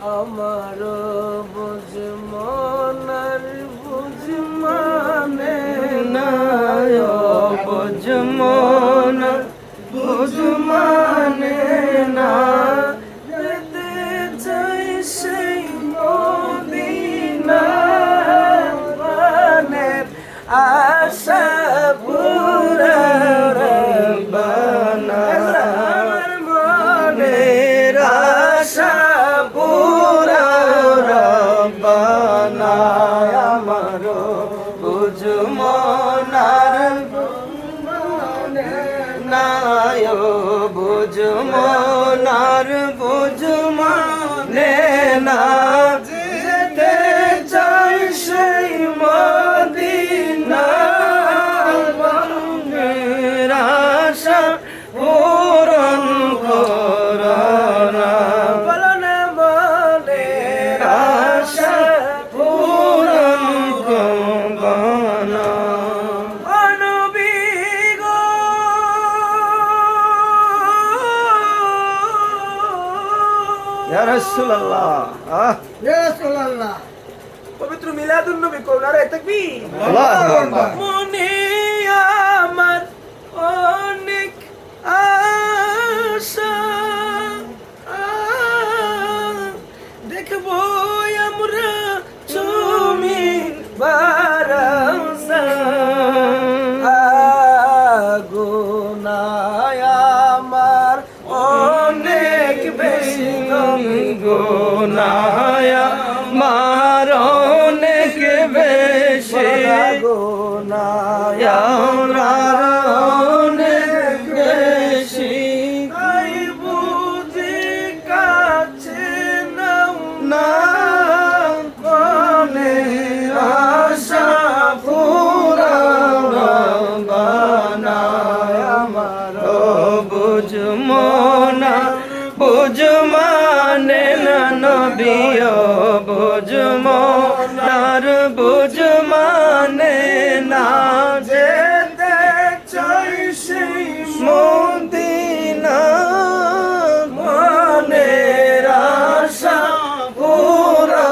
আমার বুঝ মনার বুঝ মানে না বুঝমন বুঝমানে না আশা বুঝমনার নায় বুঝমনার। পবিত্র মিলাদুন নবী কোন আরে তাকবীর। আল্লাহু আকবার। বেশি? গুনায় আমার অনেক বেশি? গুনায় আমার বুঝ মানে না নবিয় বুঝ মনার বুঝ মানে না যেতে চাই পুরা